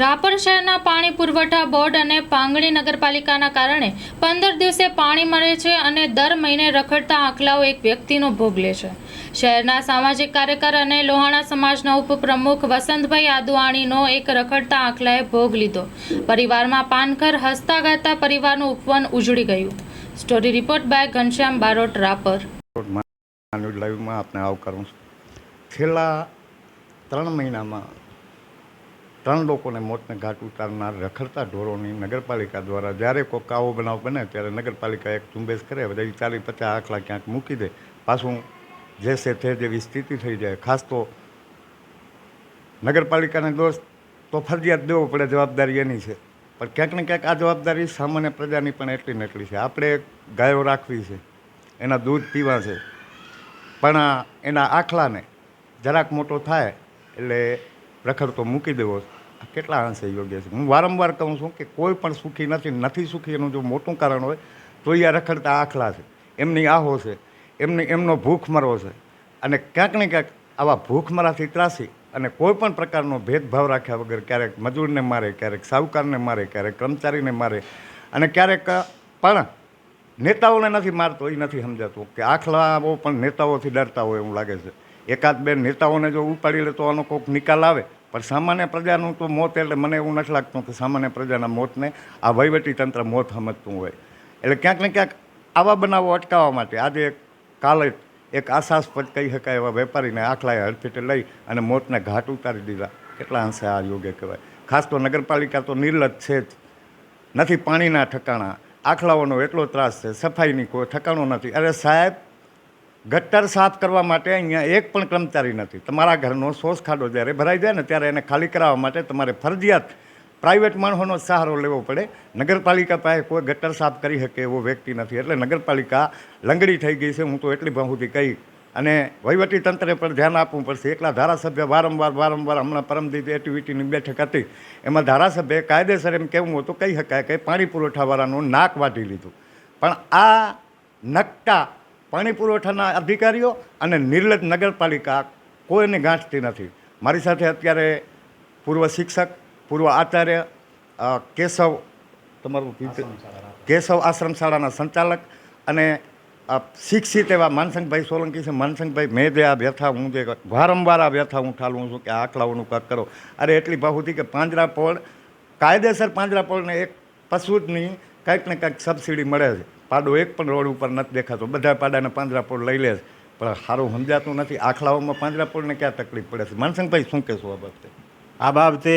રાપર શહેરના પાણી પુરવઠા બોર્ડ અને પાંગણી નગરપાલિકાના કારણે પંદર દિવસે પાણી મળે છે અને દર મહિને રખડતા આંકલાઓ એક વ્યક્તિનો ભોગ લે છે. શહેરના સામાજિક કાર્યકર અને લોહાણા સમાજના ઉપપ્રમુખ વસંતભાઈ આદુઆણીનો એક રખડતા આંકલાએ ભોગ લીધો. પરિવારમાં પાનખર હસતા ગાતા પરિવારનું ઉપવન ઉજળી ગયું. Story report by Ghanshyam Barot, Rapar. લાઈવમાં છેલ્લા ત્રણ મહિનામાં ત્રણ લોકોને મોતને ઘાટ ઉતારનાર રખડતા ઢોરોની નગરપાલિકા દ્વારા જ્યારે કોઈ કાવો બનાવ બને ત્યારે નગરપાલિકા એક ઝુંબેશ કરે બધા ચાલી પચાસ આખલા ક્યાંક મૂકી દે. પાછું જે છે તે જેવી સ્થિતિ થઈ જાય. ખાસ તો નગરપાલિકાને દોષ તો ફરજિયાત દેવો પડે, જવાબદારી એની છે. પણ ક્યાંક ને ક્યાંક આ જવાબદારી સામાન્ય પ્રજાની પણ એટલી ને એટલી છે. આપણે ગાયો રાખવી છે. એના દૂધ પીવા છે. પણ એના આખલાને જરાક મોટો થાય એટલે રખડતો મૂકી દેવો. કેટલા અંશે યોગ્ય છે? હું વારંવાર કહું છું કે કોઈ પણ સુખી નથી નથી સુખી એનું જો મોટું કારણ હોય તો એ આ રખડતા આખલા છે. એમની આહો છે. એમની, એમનો ભૂખમરો છે. અને ક્યાંક ને ક્યાંક આવા ભૂખમરાથી ત્રાસી અને કોઈ પણ પ્રકારનો ભેદભાવ રાખ્યા વગર ક્યારેક મજૂરને મારે, ક્યારેક સાહુકારને મારે, ક્યારેક કર્મચારીને મારે અને ક્યારેક, પણ નેતાઓને નથી મારતો, એ નથી સમજાતું કે આખલાઓ પણ નેતાઓથી ડરતા હોય એવું લાગે છે. એકાદ બે નેતાઓને જો ઉપાડી લે તો આનો કોઈક નિકાલ આવે. પણ સામાન્ય પ્રજાનું તો મોત એટલે મને એવું નથી લાગતું કે સામાન્ય પ્રજાના મોતને આ તંત્ર મોત સમજતું હોય. એટલે ક્યાંક ને ક્યાંક આવા બનાવો અટકાવવા માટે આજે એક કાલે એક આશાસ્પદ કહી શકાય એવા વેપારીને આખલાએ હડફેટે લઈ અને મોતને ઘાટ ઉતારી દીધા. કેટલા અંશે આ યોગ્ય કહેવાય. ખાસ તો નગરપાલિકા તો નિર્લજ છે જ. નથી પાણીના ઠકાણા. આખલાઓનો એટલો ત્રાસ છે. સફાઈની કોઈ ઠકાણો નથી. અરે સાહેબ ગટર સાફ કરવા માટે અહીંયા એક પણ કર્મચારી નથી. તમારા ઘરનો સોસ ખાડો જ્યારે ભરાઈ જાય ને ત્યારે એને ખાલી કરાવવા માટે તમારે ફરજિયાત પ્રાઇવેટ માણસોનો સહારો લેવો પડે. નગરપાલિકા પાસે કોઈ ગટર સાફ કરી શકે એવો વ્યક્તિ નથી. એટલે નગરપાલિકા લંગડી થઈ ગઈ છે. હું તો એટલી બહુથી કહી. અને વહીવટી તંત્રે પણ ધ્યાન આપવું પડશે. એકલા ધારાસભ્ય વારંવાર વારંવાર હમણાં પરમદીત એક્ટિવિટીની બેઠક હતી. એમાં ધારાસભ્ય કાયદેસર એમ કહેવું હતું, કહી શકાય કે પાણી પુરવઠાવાળાનું નાક વાટી લીધું. પણ આ નકટા પાણી પુરવઠાના અધિકારીઓ અને નિર્લજ નગરપાલિકા કોઈને ગાંઠતી નથી. મારી સાથે અત્યારે પૂર્વ શિક્ષક, પૂર્વ આચાર્ય કેશવ તમારું કેશવ આશ્રમ શાળાના સંચાલક અને શિક્ષિત એવા માનસંગભાઈ સોલંકી છે. માનસંગભાઈ, મેં જે આ વ્યથા હું જે વારંવાર આ વ્યથા હું ઠાલવું છું કે આખલાઓનું કાક કરો. અરે એટલી બાહુથી કે પાંજરાપોળ, કાયદેસર પાંજરાપોળને એક પશુની કંઈક ને કંઈક સબસિડી મળે છે. પાડો એક પણ રોડ ઉપર નથી દેખાતો. બધા પાડાને પાંજરાપોળ લઈ લે છે. પણ સારું સમજાતું નથી. આખલાઓમાં પાંજરાપોળને ક્યાં તકલીફ પડે છે? માનસંગભાઈ શું કહેશું આ બાબતે? આ બાબતે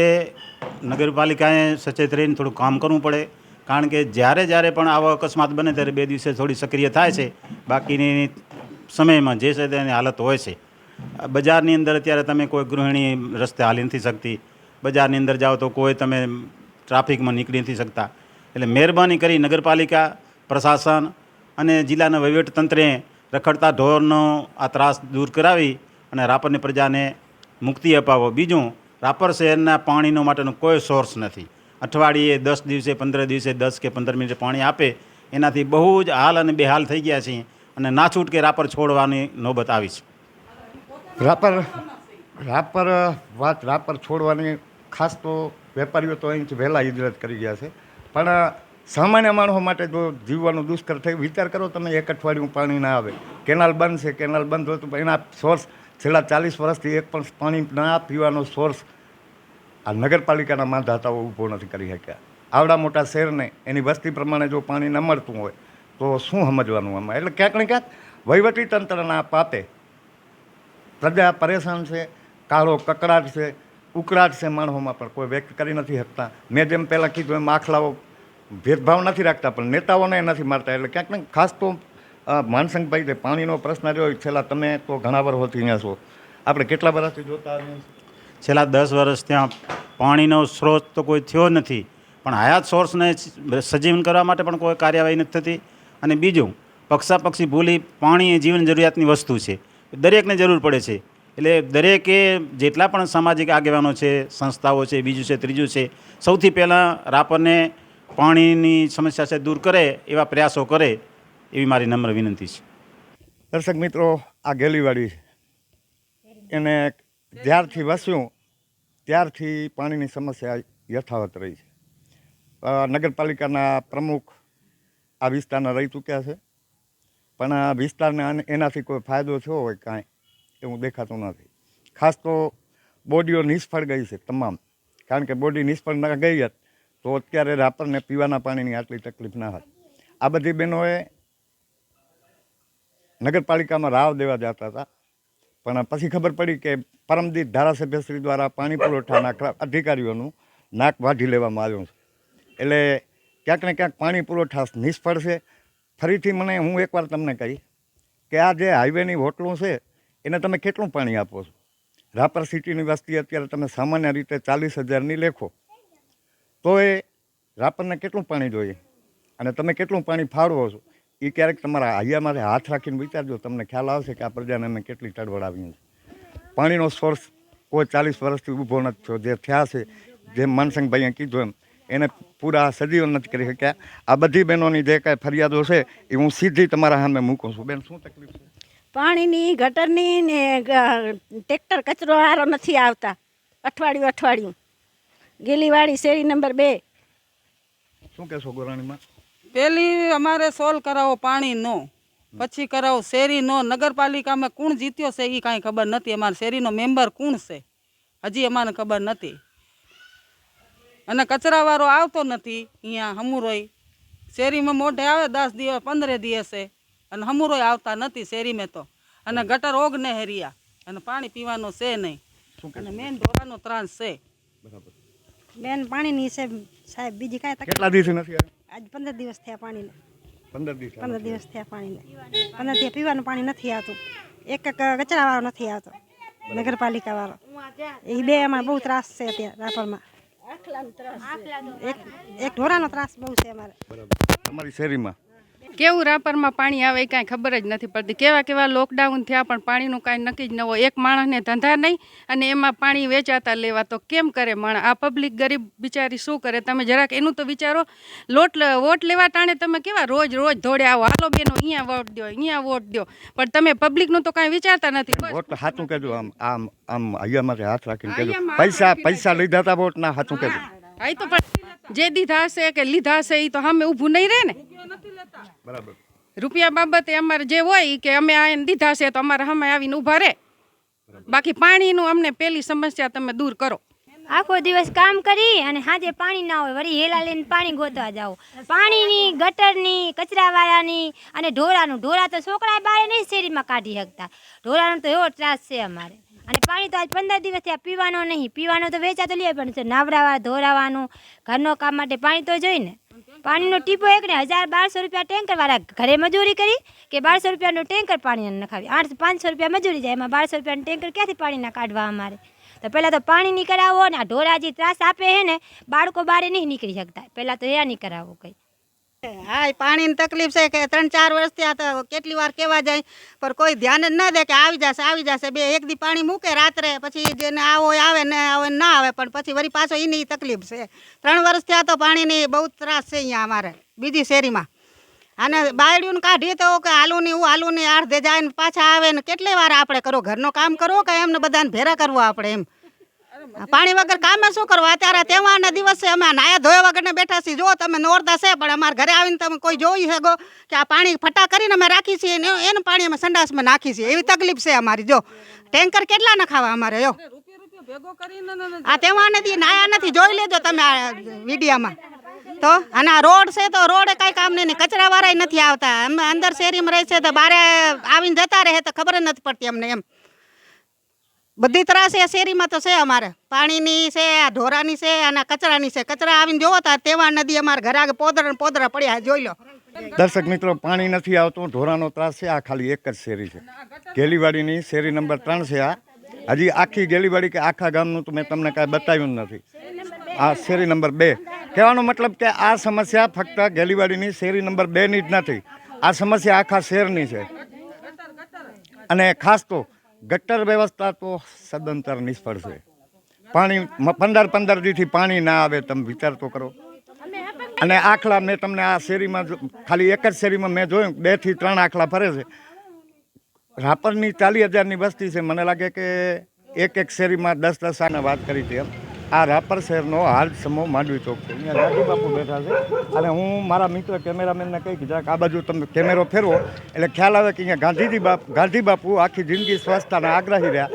નગરપાલિકાએ સચેત રહીને થોડું કામ કરવું પડે. કારણ કે જ્યારે જ્યારે પણ આવો અકસ્માત બને ત્યારે બે દિવસે થોડી સક્રિય થાય છે. બાકીની સમયમાં જે છે તેની હાલત હોય છે. બજારની અંદર અત્યારે તમે કોઈ ગૃહિણી રસ્તે હાલી નથી શકતી. બજારની અંદર જાઓ તો કોઈ તમે ટ્રાફિકમાં નીકળી નથી શકતા. એટલે મહેરબાની કરી નગરપાલિકા પ્રશાસન અને જિલ્લાના વહીવટતંત્રે રખડતા ઢોરનો આ ત્રાસ દૂર કરાવી અને રાપરની પ્રજાને મુક્તિ અપાવો. બીજું, રાપર શહેરના પાણીનો માટેનો કોઈ સોર્સ નથી. અઠવાડિયે દસ દિવસે, પંદર દિવસે, દસ કે પંદર મિનિટ પાણી આપે. એનાથી બહુ જ હાલ અને બેહાલ થઈ ગયા છીએ અને ના છૂટકે રાપર છોડવાની નોબત આવી છે. રાપર રાપર, વાત રાપર છોડવાની ખાસ તો વેપારીઓ તો અહીંથી વહેલા હિજરત કરી ગયા છે. પણ સામાન્ય માણસો માટે જો જીવવાનું દુષ્કર થયું, વિચાર કરો તમે એક અઠવાડિયું પાણી ના આવે. કેનાલ બંધ છે, કેનાલ બંધ હોય તો એના સોર્સ છેલ્લા ચાલીસ વર્ષથી એક પણ પાણી ના પીવાનો સોર્સ આ નગરપાલિકાના માંધાતાઓ ઊભો નથી કરી શક્યા. આવડા મોટા શહેરને એની વસ્તી પ્રમાણે જો પાણી ન મળતું હોય, તો શું સમજવાનું આમાં? એટલે ક્યાંક ને ક્યાંક વહીવટી તંત્રના પાપે પ્રજા પરેશાન છે, કાળો કકડાટ છે, ઉકળાટ છે માણસોમાં પણ કોઈ વ્યક્ત કરી નથી શકતા. મેં જેમ પહેલાં કીધું એમ, આખલાઓ ભેદભાવ નથી રાખતા, પણ નેતાઓને નથી મારતા. એટલે ક્યાંક ને ખાસ તો માનસંગભાઈ, જે પાણીનો પ્રશ્ન રહ્યો છેલ્લા તમે તો ઘણા વર્ષોથી અહીંયા છો. આપણે કેટલા વર્ષથી જોતા છેલ્લા દસ વર્ષ ત્યાં પાણીનો સ્ત્રોત તો કોઈ થયો નથી, પણ હયાત સોર્સને સજીવન કરવા માટે પણ કોઈ કાર્યવાહી નથી થતી. અને બીજું, પક્ષાપક્ષી ભૂલી પાણી એ જીવન જરૂરિયાતની વસ્તુ છે. દરેકને જરૂર પડે છે. એટલે દરેકે જેટલા પણ સામાજિક આગેવાનો છે, સંસ્થાઓ છે, બીજું છે, ત્રીજું છે, સૌથી પહેલાં રાપરને પાણીની સમસ્યા છે, દૂર કરે એવા પ્રયાસો કરે એવી મારી નમ્ર વિનંતી છે. દર્શક મિત્રો, આ ગેલીવાડી એને જ્યારથી વસ્યું, ત્યારથી પાણીની સમસ્યા યથાવત રહી છે. નગરપાલિકાના પ્રમુખ આ વિસ્તારના રહી ચૂક્યા છે. પણ આ વિસ્તારને એનાથી કોઈ ફાયદો થયો હોય કાંઈ એવું દેખાતું નથી. ખાસ તો બોડીઓ નિષ્ફળ ગઈ છે તમામ. કારણ કે બોડી નિષ્ફળ ન ગઈ હોત તો અત્યારે રાપરને પીવાના પાણીની આટલી તકલીફ ના હતી આ બધી બહેનોએ નગરપાલિકામાં રાવ દેવા જતા હતા. પણ પછી ખબર પડી કે પરમદીત ધારાસભ્યશ્રી દ્વારા પાણી પુરવઠાના અધિકારીઓનું નાક વાઢી લેવામાં આવ્યું છે. એટલે ક્યાંક ને ક્યાંક પાણી પુરવઠા નિષ્ફળ છે. ફરીથી મને, હું એકવાર તમને કહી કે આ જે હાઈવેની હોટલો છે, એને તમે કેટલું પાણી આપો છો? રાપર સિટીની વસ્તી અત્યારે તમે સામાન્ય રીતે ચાલીસ હજારની લેખો. તો એ રાપરને કેટલું પાણી જોઈએ? અને તમે કેટલું પાણી ફાળવો છો? એ ક્યારેક તમારા હૈયામાંથી હાથ રાખીને વિચારજો, તમને ખ્યાલ આવશે કે આ પ્રજાને અમે કેટલી તડવડ આવી છે. પાણીનો સોર્સ કોઈ ચાલીસ વર્ષથી ઊભો નથી થયો. જે થયા છે, જેમ માનસંગભાઈએ કીધું એમ, એને પૂરા સજીવન નથી કરી શક્યા. આ બધી બહેનોની જે કાંઈ ફરિયાદો છે, એ હું સીધી તમારા સામે મૂકું છું. બેન, શું તકલીફ છે? પાણીની, ગટરની ને ટ્રેક્ટર કચરો હારો નથી આવતા. અઠવાડિયું અઠવાડિયું. ગેલીવાડી શેરી નંબર બે. શું કહેશો ગોરાણીમાં? પેલી અમારે સોલ્વ કરાવો પાણીનો. પછી કરાવો શેરીનો. નગરપાલિકામાં કોણ જીત્યો છે એ કાંઈ ખબર નથી. અમારે શેરીનો મેમ્બર કોણ છે? હજી અમારે ખબર નથી. અને કચરાવાળો આવતો નથી અહીંયા હમુરોય. શેરીમાં મોઢે આવે દસ દિવસ પંદરે દિવસે. અને હમુરોય આવતા નથી શેરીમાં તો. અને ગટર ઓગ ને હેરિયા અને પાણી પીવાનું છે નહીં. અને મેન ઢોરાનો ત્રાસ છે. બરાબર. બેન પાણીની છે સાહેબ બીજી કાંઈ તકલીફ? કેટલા દિવસ નથી આજ પંદર દિવસ થયા પાણીને. પંદર દિવસ પંદર દિવસ થયા પાણીને. પંદર દિવસ પીવાનું પાણી નથી આવતું. એક એક કચરાવાળો નથી આવતો. નગરપાલિકાવાળો. એ બે અમારે બહુ ત્રાસ છે અત્યારે રાપરમાં. એક એક ઢોરાનો ત્રાસ બહુ છે અમારે. બરાબર. તમારી શેરીમાં? કેવું રાપરમાં પાણી આવે એ કાંઈ ખબર જ નથી પડતી. કેવા કેવા લોકડાઉન થયા પણ પાણીનું કાંઈ નક્કી જ ન હોય. એક માણસને ધંધા નહીં અને એમાં પાણી વેચાતા લેવા તો કેમ કરે માણસ? આ પબ્લિક ગરીબ બિચારી શું કરે? તમે જરાક એનું તો વિચારો. લોટ વોટ લેવા ટાણે તમે કેવા રોજ રોજ ધોડે આવો. હાલો બેનો અહીંયા વોટ દો અહીંયા વોટ દો પણ તમે પબ્લિકનું તો કાંઈ વિચારતા નથી. વોટ હાથું કહેજો આમ આમ આમ. હૈયામાંથી હાથ રાખીને કહેજો પૈસા પૈસા લીધા હતા વોટના હાથું કહેજો હા. તો પણ જે દીધા હશે કે લીધા હશે એ તો અમે ઊભું નહીં રહે ને બરાબર. રૂપિયા બાબતે અમારે જે હોય કે અમે આ એને દીધા છે તો અમારે અમે આવીને ઊભા રહે. બાકી પાણીનું અમને પેલી સમસ્યા તમે દૂર કરો. આખો દિવસ કામ કરી અને સાંજે પાણી ના હોય વળી હેલા લઈને પાણી ગોતવા જાઓ. પાણીની ગટરની કચરાવાળાની અને ઢોરાનું ઢોરા તો છોકરા બારે નહીં શેરીમાં કાઢી શકતા. ઢોરાનો તો એવો ત્રાસ છે અમારે. અને પાણી તો આજ પંદર દિવસથી આ પીવાનો નહીં. પીવાનો તો વેચાતો લે પણ છે નાવડાવા ધોરાવાનું, ઘરનો કામ માટે પાણી તો જોઈ ને પાણીનો ટીપો એક ને હજાર બારસો રૂપિયા ટેન્કર વાળા ઘરે મજૂરી કરી કે બારસો રૂપિયાનું ટેન્કર પાણી નખાવી આઠ પાંચસો રૂપિયા મજૂરી જાય, એમાં બારસો રૂપિયાનું ટેન્કર ક્યાંથી પાણીના કાઢવા અમારે? તો પહેલાં તો પાણી નહીં કરાવો ને આ ઢોરાજી ત્રાસ આપે હે ને, બાળકો બારે નહીં નીકળી શકતા. પહેલાં તો એ નહીં કરાવવું કંઈ. હા પાણીની તકલીફ છે કે ત્રણ ચાર વર્ષથી આ તો કેટલી વાર કહેવા જાય, પણ કોઈ ધ્યાન જ ના દે કે આવી જશે આવી જશે. બે, એક દી પાણી મૂકે રાત્રે, પછી જેને આવો આવે ને આવે ના આવે, પણ પછી વળી પાછો એની તકલીફ છે. ત્રણ વર્ષથી આ તો પાણીની બહુ ત્રાસ છે અહીંયા અમારે, બીજી શેરીમાં. અને બાયડીઓને કાઢીએ તો કે હાલું નહીં હું હાલું નહીં અડધે જાય ને પાછા આવે ને કેટલી વાર આપણે કરો, ઘરનો કામ કરો કે એમને બધાને ભેરા કરવો આપણે એમ? પાણી વગર કામે શું કરવા? અત્યારે તહેવારના દિવસે અમે નાયા ધોયા વગરને બેઠા છીએ. જો તમે, નોરતા છે, પણ અમારા ઘરે આવીને તમે કોઈ જોઈ શકો કે આ પાણી ફટા કરીને અમે રાખી છીએ ને એનું પાણી અમે સંડાસમાં નાખી છીએ. એવી તકલીફ છે અમારી, જો. ટેન્કર કેટલા નખાવા અમારે, જો? ને- ને આ તહેવારને દી નાયા નથી, જોઈ લેજો તમે આ વિડીયામાં. તો, અને આ રોડ છે તો રોડે કાંઈ કામ નહીં ને કચરાવાળાય નથી આવતા. અમે અંદર શેરીમાં રહે છે તો બારે આવીને જતા રહે તો ખબર નથી પડતી અમને એમ. બધી ત્રાસ એ શેરીમાં તો છે અમારે. પાણીની છે, આ ઢોરાની છે અને કચરાની છે. કચરા આવીને જોવો તો તેવા નદી અમારા ઘર આગળ પોદરા પોદરા પડ્યા જોઈ લો. દર્શક મિત્રો, પાણી નથી આવતું, ઢોરાનો ત્રાસ છે, આ ખાલી એક જ શેરી છે. ગેલીવાડીની શેરી નંબર ત્રણ છે આ. હજી આખી ગેલીવાડી કે આખા ગામનું તો મેં તમને કાંઈ બતાવ્યું નથી. આ શેરી નંબર બે. કહેવાનો મતલબ કે આ સમસ્યા ફક્ત ગેલીવાડીની શેરી નંબર બેની જ નથી. આ સમસ્યા આખા શહેરની છે. અને ખાસ તો ગટર વ્યવસ્થા તો સદંતર નિષ્ફળ છે. પાણી પંદર પંદર દીથી પાણી ના આવે તમે વિચાર તો કરો. અને આખલા મેં તમને આ શેરીમાં ખાલી એક જ શેરીમાં મેં જોયું, બેથી ત્રણ આખલા ફરે છે. રાપરની ચાલીસ હજારની વસ્તી છે. મને લાગે કે એક એક શેરીમાં દસ દસ આને વાત કરી હતી એમ. આ રાપર શહેરનો હાલ સમૂહ માંડવી ચોક છે. અહીંયા ગાંધી બાપુ બેઠા છે. અને હું મારા મિત્ર કેમેરામેનને કહી કીધા કે આ બાજુ તમે કેમેરો ફેરવો. એટલે ખ્યાલ આવે કે અહીંયા ગાંધીજી બાપ, ગાંધી બાપુ આખી જિંદગી સ્વચ્છતાના આગ્રહી રહ્યા.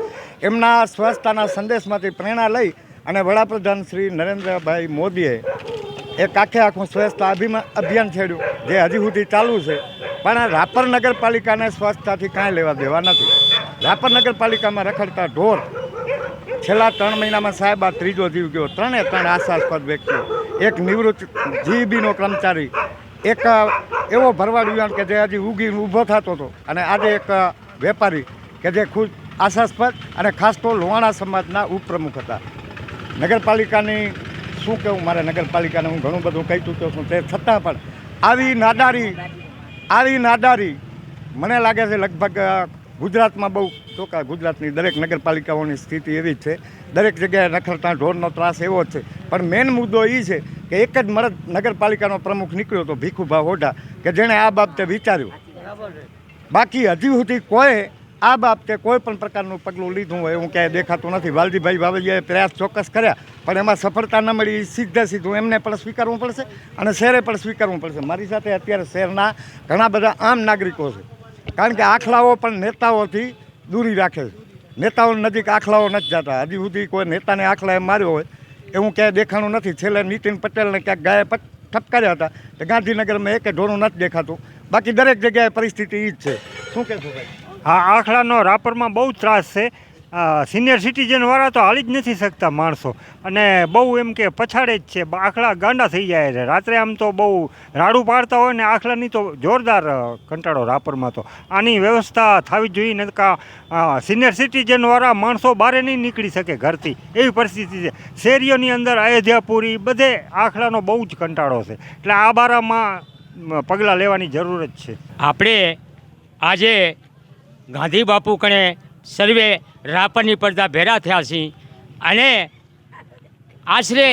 એમના સ્વચ્છતાના સંદેશમાંથી પ્રેરણા લઈ અને વડાપ્રધાન શ્રી નરેન્દ્રભાઈ મોદીએ એક આખે આખું સ્વચ્છતા અભિમાન અભિયાન છેડ્યું, જે હજી સુધી ચાલુ છે. પણ રાપર નગરપાલિકાને સ્વચ્છતાથી કાંઈ લેવા દેવા નથી. રાપર નગરપાલિકામાં રખડતા ઢોર છેલ્લા ત્રણ મહિનામાં સાહેબ આ ત્રીજો જીવ ગયો. ત્રણે ત્રણ આશાસ્પદ વ્યક્તિઓ. એક નિવૃત્ત જીબીનો કર્મચારી, એક એવો ભરવાડ યુવાન કે જે હજી ઉગીને ઊભો થતો હતો અને આજે એક વેપારી કે જે ખુદ આશાસ્પદ અને ખાસ તો લોહાણા સમાજના ઉપપ્રમુખ હતા. નગરપાલિકાની શું કહેવું મારે નગરપાલિકાને હું ઘણું બધું કહી ચૂક્યો છું તે છતાં પણ આવી નાદારી આવી નાદારી મને લાગે છે લગભગ ગુજરાતમાં બહુ ચોખા ગુજરાતની દરેક નગરપાલિકાઓની સ્થિતિ એવી જ છે. દરેક જગ્યાએ નખરતા, ઢોરનો ત્રાસ એવો જ છે. પણ મેઇન મુદ્દો એ છે કે એક જ મરદ નગરપાલિકાનો પ્રમુખ નીકળ્યો હતો ભીખુભા હોઢા કે જેણે આ બાબતે વિચાર્યું. બાકી હજી સુધી કોઈ આ બાબતે કોઈ પણ પ્રકારનું પગલું લીધું હોય એવું ક્યાંય દેખાતું નથી. વાલજીભાઈ બાવળિયાએ પ્રયાસ ચોક્કસ કર્યા, પણ એમાં સફળતા ન મળી સીધે સીધું એમને પણ સ્વીકારવું પડશે અને શહેરે પણ સ્વીકારવું પડશે. મારી સાથે અત્યારે શહેરના ઘણા બધા આમ નાગરિકો છે. કારણ કે આખલાઓ પણ નેતાઓથી દૂરી રાખે છે. નેતાઓ નજીક આખલાઓ નથી જતા. હજી સુધી કોઈ નેતાને આખલા એમ માર્યો હોય એવું ક્યાંય દેખાણું નથી. છેલ્લે નીતિન પટેલને ક્યાંક ગાયે ઠપકાર્યા હતા તો ગાંધીનગરમાં એકે ઢોરું નથી દેખાતું. બાકી દરેક જગ્યાએ પરિસ્થિતિ એ જ છે. શું કહેશો ભાઈ? હા, આખલાનો રાપરમાં બહુ ત્રાસ છે. સિનિયર સિટીઝનવાળા તો હાલી જ નથી શકતા માણસો. અને બહુ એમ કે પછાડે જ છે. આખલા ગાંડા થઈ જાય છે. રાત્રે આમ તો બહુ રાડું પાડતા હોય ને આખલાની તો જોરદાર કંટાળો રાપરમાં તો. આની વ્યવસ્થા થવી જોઈએ, ને કા સિનિયર સિટીઝનવાળા માણસો બહાર નહીં નીકળી શકે ઘરથી. એવી પરિસ્થિતિ છે. શેરીઓની અંદર અયોધ્યાપુરી બધે આખલાનો બહુ જ કંટાળો છે. એટલે આ બારામાં પગલાં લેવાની જરૂર જ છે. આપણે આજે ગાંધી બાપુ કણે સર્વે રાપરની પડદા ભેરા થયા છીએ અને આશરે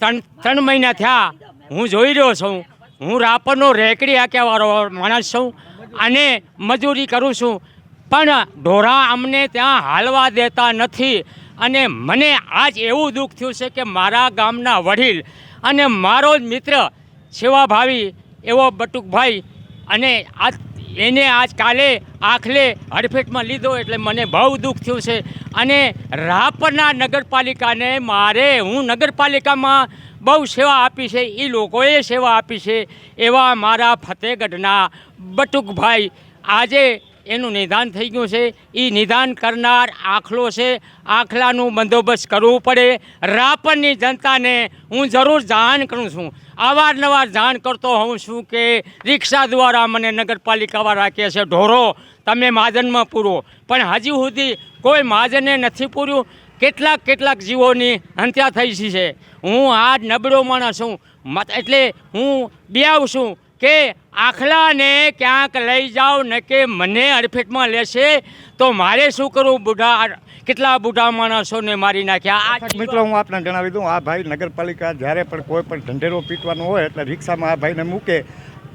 ત્રણ ત્રણ મહિના થયા હું જોઈ રહ્યો છું. હું રાપરનો રેકડી હાંક્યાવાળો માણસ છું અને મજૂરી કરું છું. પણ ઢોરા અમને ત્યાં હાલવા દેતા નથી અને મને આજ એવું દુઃખ થયું છે કે મારા ગામના વડીલ અને મારો જ મિત્ર સેવાભાવી એવો બટુકભાઈ અને આ એને આજ કાલે આખલે હડફેટમાં લીધો એટલે મને બહુ દુઃખ થયું છે. અને રાપરના નગરપાલિકાને મારે હું નગરપાલિકામાં બહુ સેવા આપી છે એ લોકોએ સેવા આપી છે એવા મારા ફતેહગઢના બટુકભાઈ. આજે એનું નિદાન થઈ ગયું છે. એ નિદાન કરનાર આખલો છે. આખલાનું બંદોબસ્ત કરવું પડે. રાપરની જનતાને હું જરૂર જાણ કરું છું. અવારનવાર જાણ કરતો હોઉં છું કે રિક્ષા દ્વારા મને નગરપાલિકાવાળા કહે છે. ઢોરો, તમે મહાજનમાં પૂરો. પણ હજી સુધી કોઈ મહાજને નથી પૂર્યું. કેટલાક કેટલાક જીવોની હત્યા થઈ છે. હું આ નબળો માણસ છું. એટલે હું બેવ છું. કે આખલાને ક્યાંક લઈ જાઓ ને કે મને અડફેટમાં લેશે તો મારે શું કરવું? બુઢા કેટલા બુઢા માણસોને મારી નાખ્યા? આ મિત્રો હું આપને જણાવી દઉં આ ભાઈ નગરપાલિકા જ્યારે પણ કોઈ પણ ઢંઢેરો પીટવાનો હોય એટલે રિક્ષામાં આ ભાઈને મૂકે.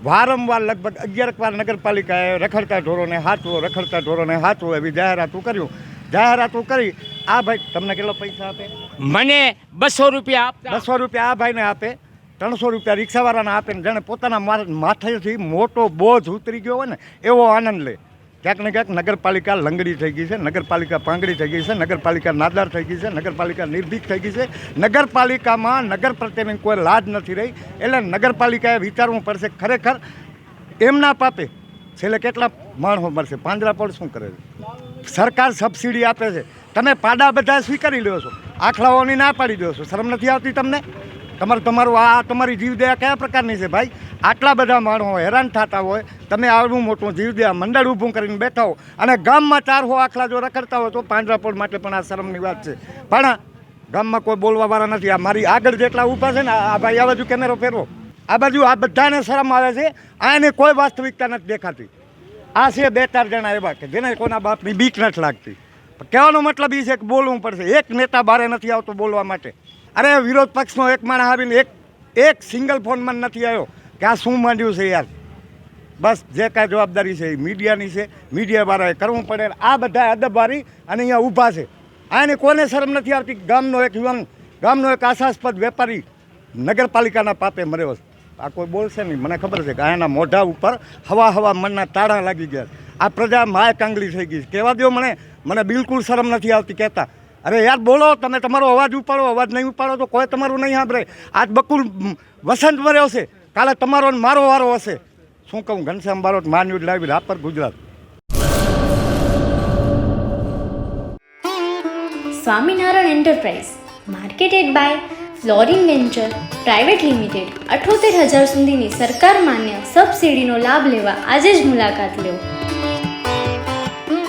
વારંવાર લગભગ અગિયાર વાર નગરપાલિકાએ રખડતા ઢોરોને હાચવો રખડતા ઢોરોને હાચવો એવી જાહેરાતો કર્યું જાહેરાતો કરી આ ભાઈ તમને કેટલો પૈસા આપે? મને બસો રૂપિયા આપતા. બસો રૂપિયા આ ભાઈને આપે. ત્રણસો રૂપિયા રિક્ષાવાળાને આપે ને જાણે પોતાના માથેથી મોટો બોજ ઉતરી ગયો હોય ને, એવો આનંદ લે. ક્યાંક ને ક્યાંક નગરપાલિકા લંગડી થઈ ગઈ છે, નગરપાલિકા પાંગડી થઈ ગઈ છે, નગરપાલિકા નાદાર થઈ ગઈ છે, નગરપાલિકા નિર્ભીક થઈ ગઈ છે. નગરપાલિકામાં નગર પ્રત્યેની કોઈ લાજ નથી રહી. એટલે નગરપાલિકાએ વિચારવું પડશે ખરેખર એમના પાપે છેલ્લે કેટલા માણસો મળશે પાંજરાપોળ શું કરે છે? સરકાર સબસિડી આપે છે. તમે પાડા બધા સ્વીકારી લ્યો છો. આખલાઓની ના પાડી દો છો. શરમ નથી આવતી તમને? તમારું તમારું આ તમારી જીવદયા કયા પ્રકારની છે ભાઈ? આટલા બધા માણસો હેરાન થતા હોય, તમે આવડું મોટું જીવદયા મંડળ ઊભું કરીને બેઠા હો અને ગામમાં ચાર હો આખલા જો રખડતા હોય તો પાંજરાપોળ માટે પણ આ શરમની વાત છે. પણ ગામમાં કોઈ બોલવાવાળા નથી. આ મારી આગળ જેટલા ઊભા છે ને આ ભાઈ, આ બાજુ કેમેરો ફેરવો. આ બાજુ આ બધાને શરમ આવે છે. આને કોઈ વાસ્તવિકતા નથી દેખાતી. આ છે બે ચાર જણા એવા કે જેને કોના બાપની બીક નથી લાગતી. કહેવાનો મતલબ એ છે કે બોલવું પડશે. એક નેતા બારે નથી આવતો બોલવા માટે. અરે વિરોધ પક્ષનો એક માણસ આવીને એક એક સિંગલ ફોનમાં નથી આવ્યો કે આ શું માંડ્યું છે યાર? બસ જે કાંઈ જવાબદારી છે એ મીડિયાની છે. મીડિયાવાળાએ કરવું પડે આ બધા અદબવારી અને અહીંયા ઊભા છે. આને કોને શરમ નથી આવતી ગામનો એક યુવાન, ગામનો એક આશાસ્પદ વેપારી નગરપાલિકાના પાપે મર્યો છે? આ કોઈ બોલશે નહીં. મને ખબર છે કે આના મોઢા ઉપર હવા હવા મનના તાળા લાગી ગયા આ પ્રજા માય કાંગલી થઈ ગઈ છે. કહેવા દો મને મને બિલકુલ શરમ નથી આવતી કહેતા. અરે યાર બોલો, તમે તમારો અવાજ ઉપાડો, અવાજ નહીં ઉપાડો તો કોઈ તમારું નહીં સાંભળે. આજ બકુલ વસંત મર્યો છે. કાલે તમારો ને મારો વારો હશે. શું કહું, ઘનશ્યામ બારોટ માન્યુડ લાવી, Rapar Gujarat. Swaminarayan enterprise, marketed by flooring venture, private limited, અઠોતેર હજાર સુધીની સરકાર માન્ય સબસિડીનો લાભ લેવા આજે જ મુલાકાત લો.